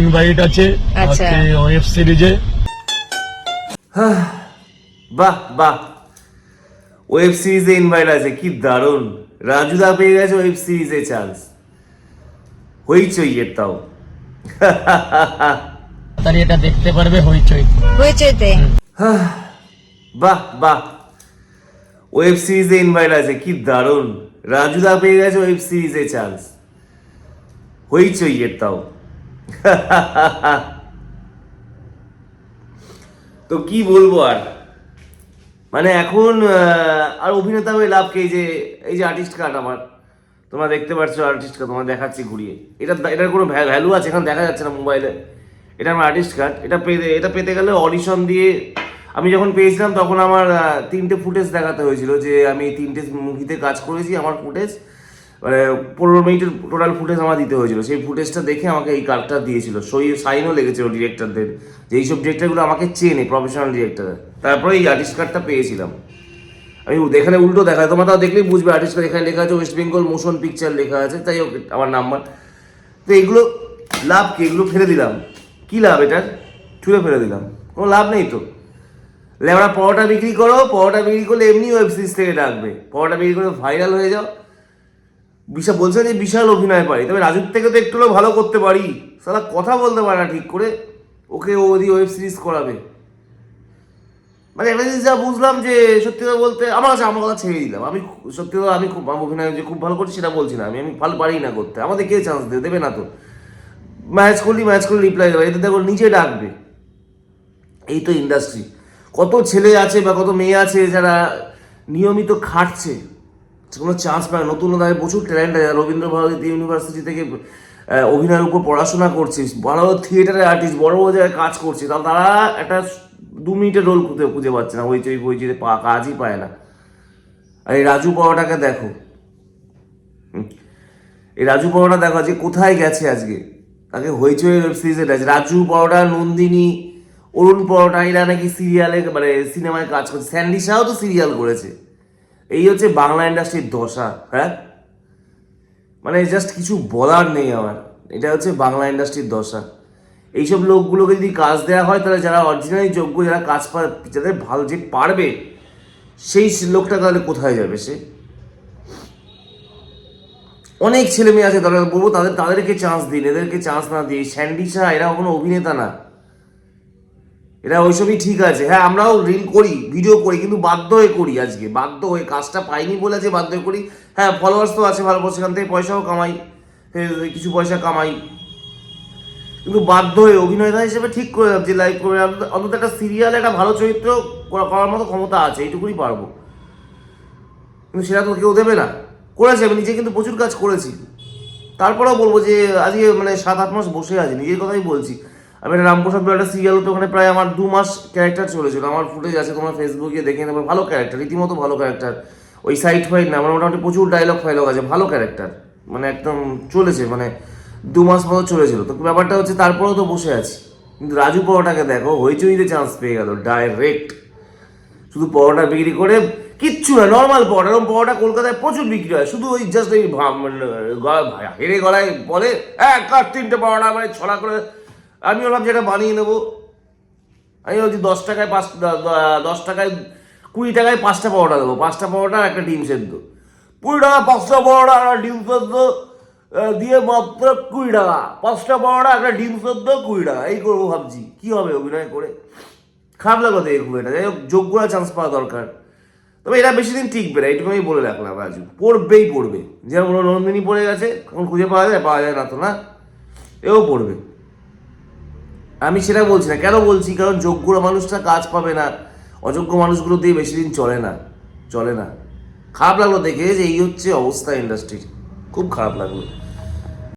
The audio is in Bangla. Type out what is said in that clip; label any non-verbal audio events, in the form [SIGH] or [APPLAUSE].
ইনভাইট আছে আচ্ছা। ওয়েব সিরিজে বাহ বাহ। ওয়েব সিরিজে ইনভাইট আছে কি দারুণ। রাজুদা পেয়ে গেছে ওয়েব সিরিজে চান্স হইচই এর তাও। তাড়াতাড়ি এটা দেখতে পারবে হইচই। হইচইতে। বাহ বাহ। ওয়েব সিরিজে ইনভাইট আছে কি দারুণ। রাজুদা পেয়ে গেছে ওয়েব সিরিজে চান্স হইচই এর তাও। [LAUGHS] তো কি বলব আর? মানে এখন আর অভিনেতা হয়ে লাভ কি? যে, এই যে আর্টিস্ট কার্ড আমার, তোমরা দেখতে পাচ্ছ আর্টিস্ট কার্ড তোমার দেখাচ্ছি ঘুরিয়ে। এটা, এটার কোনো ভ্যালু আছে? এখন দেখা যাচ্ছে না মোবাইলে এটা আমার আর্টিস্ট কার্ড এটা পেতে এটা পেতে গেলে অডিশন দিয়ে, আমি যখন পেয়েছিলাম তখন আমার তিনটে ফুটেজ দেখাতে হয়েছিল যে আমি তিনটে মুভিতে কাজ করেছি, আমার ফুটেজ মানে পনেরো মিনিটের টোটাল ফুটেজ আমার দিতে হয়েছিল। সেই ফুটেজটা দেখে আমাকে এই কার্ডটা দিয়েছিল। সই সাইনও লেগেছিল ডিরেক্টরদের যে এইসব ডিরেক্টরগুলো আমাকে চেনে প্রফেশনাল ডিরেক্টর তারপরে এই আর্টিস্ট কার্ডটা পেয়েছিলাম। আমি এখানে উল্টো দেখা তোমরা তাও দেখলেই বুঝবে আর্টিস্ট কার্ড এখানে লেখা আছে ওয়েস্ট বেঙ্গল মোশন পিকচার লেখা আছে তাই ওকে আমার নাম্বার তো এগুলো লাভ কি? এগুলো ফেলে দিলাম। কি লাভ এটার ছুঁড়ে ফেলে দিলাম। কোনো লাভ নেই তো। লেবরা পরোটা বিক্রি করো, পরোটা বিক্রি করলে এমনি ওয়েব সিরিজ থেকে ডাকবে। পরোটা বিক্রি করে ভাইরাল হয়ে যাও। বিশাল বলছে যে বিশাল অভিনয় পারি। তবে রাজুর থেকে তো একটু ভালো করতে পারি। সালা কথা বলতে পারে না ঠিক করে। ওকে ও দিয়ে ওয়েব সিরিজ করাবে। মানে একটা জিনিস যা বুঝলাম যে সত্যি কথা বলতে আমার কাছে আমার কথা ছেড়ে দিলাম। আমি সত্যি কথা আমি খুব অভিনয় যে খুব ভালো করছি সেটা বলছি না। আমি আমি ভালো পারি না করতে। আমাদের কে চান্স দেবে? দেবে না তো। ম্যাচ করলি ম্যাচ করলে রিপ্লাই দেবে। এতে দেখো নিজে ডাকবে। এই তো ইন্ডাস্ট্রি কত ছেলে আছে বা কত মেয়ে আছে যারা নিয়মিত খাটছে। কোনো চান্স পায়। নতুন নতুন প্রচুর ট্যালেন্ট আছে। রবীন্দ্র ভারতী ইউনিভার্সিটি থেকে অভিনয়ের উপর পড়াশোনা করছে। বড় থিয়েটারের আর্টিস্ট বড় বড় জায়গায় কাজ করছে। তাহলে তারা একটা দু মিনিটের রোল খুঁজে খুঁজে পাচ্ছে না। ওই চই বই পা, কাজই পায় না। আর এই রাজু পাওয়াটাকে দেখো। এই রাজু পাওয়াটা দেখো যে কোথায় গেছে আজকে। তাকে হইচই ওয়েব সিরিজে আছে রাজু পাওয়াটা, নন্দিনী, অরুণ পাওয়াটা, এরা নাকি সিরিয়ালে মানে সিনেমায় কাজ করছে। স্যান্ডি শাহও তো সিরিয়াল করেছে। এই হচ্ছে বাংলা ইন্ডাস্ট্রির দশা হ্যাঁ? মানে জাস্ট কিছু বলার নেই আমার। এটা হচ্ছে বাংলা ইন্ডাস্ট্রির দশা। এইসব লোকগুলোকে যদি কাজ দেওয়া হয়, তাহলে যারা অরিজিনালি যোগ্য, যারা কাজ যাদের ভালো যে পারবে, সেই লোকটা তাহলে কোথায় যাবে সে? অনেক ছেলে মেয়ে আছে, তারা বলব তাদের, তাদেরকে চান্স দিন, এদেরকে চান্স না দিই স্যান্ডি শাহ এরা কোনো অভিনেতা না। এরা ওইসবই ঠিক আছে। হ্যাঁ আমরাও রিল করি ভিডিও করি, কিন্তু বাধ্য হয়ে করি আজকে। বাধ্য হয়ে কাজটা পাইনি বলে যে বাধ্য হয়ে করি। হ্যাঁ ফলোয়ার্স তো আছে ভালো, সেখান থেকে পয়সাও কামাই। কিছু পয়সা কামাই। কিন্তু বাধ্য হয়ে অভিনেতা হিসেবে ঠিক করে যে লাইভ করে অন্তত- একটা সিরিয়ালে একটা ভালো চরিত্র করা- করার মতো ক্ষমতা আছে, এইটুকুই পারব। কিন্তু সেটা তো কেউ দেবে না। করেছে, আমি নিজে কিন্তু প্রচুর কাজ করেছি। তারপরেও বলব যে আজকে মানে সাত, আট মাস বসে আছি, নিজের কথাই বলছি। আমি একটা রামপ্রসাদ একটা সিরিয়াল তো ওখানে প্রায় আমার দু মাস ক্যারেক্টার চলেছিল। আমার ফুটেজ আছে, তোমার ফেসবুকে দেখে নেবে। ভালো ক্যারেক্টার রীতিমতো ভালো ক্যারেক্টার ওই সাইড ফাইড না আমার মোটামুটি প্রচুর ডায়লগ ফাইলগ আছে, ভালো ক্যারেক্টার মানে একদম চলেছে মানে দু মাস মতো চলেছিল। তো ব্যাপারটা হচ্ছে তারপরেও তো বসে আছি। কিন্তু রাজু পরোটাকে দেখো হইচইতে চান্স পেয়ে গেল ডাইরেক্ট শুধু পরোটা বিক্রি করে, কিচ্ছু না নর্মাল পরোটা। এরকম পরোটা কলকাতায় প্রচুর বিক্রি হয়। শুধু ওই জাস্ট ওই মানে হেরে গলায় বলে এক কাঠ তিনটে পরোটা? মানে ছড়া করে আমি বললাম যেটা বানিয়ে নেব। আমি বলছি দশ টাকায় পাঁচ দশ টাকায় কুড়ি টাকায় পাঁচটা পরোটা দেবো পাঁচটা পরোটা একটা ডিম সেদ্ধ। কুড়ি টাকা, পাঁচটা পরোটা একটা ডিম সেদ্ধ দিয়ে মাত্র কুড়ি টাকা। পাঁচটা পরোটা একটা ডিম সেদ্ধ, কুড়ি টাকা। এই করব ভাবছি। কি হবে অভিনয় করে? খারাপ লাগল দেখে খুব এটা। যাই হোক, যোগ্যরা চান্স পাওয়া দরকার। তবে এটা বেশি দিন টিকবে না, এইটুকু আমি বলে রাখলাম আজ। পড়বেই পড়বে। যেমন নন্দিনী পড়ে গেছে এখন খুঁজে পাওয়া যায় পাওয়া যায় না তো না? এও পড়বে। আমি সেটা বলছি না। কেন বলছি? কারণ যোগ্য মানুষটা কাজ পাবে না। অযোগ্য মানুষগুলো দিয়ে বেশি দিন চলে না। চলে না। খারাপ লাগল দেখে যে এই হচ্ছে অবস্থা ইন্ডাস্ট্রির খুব খারাপ লাগল।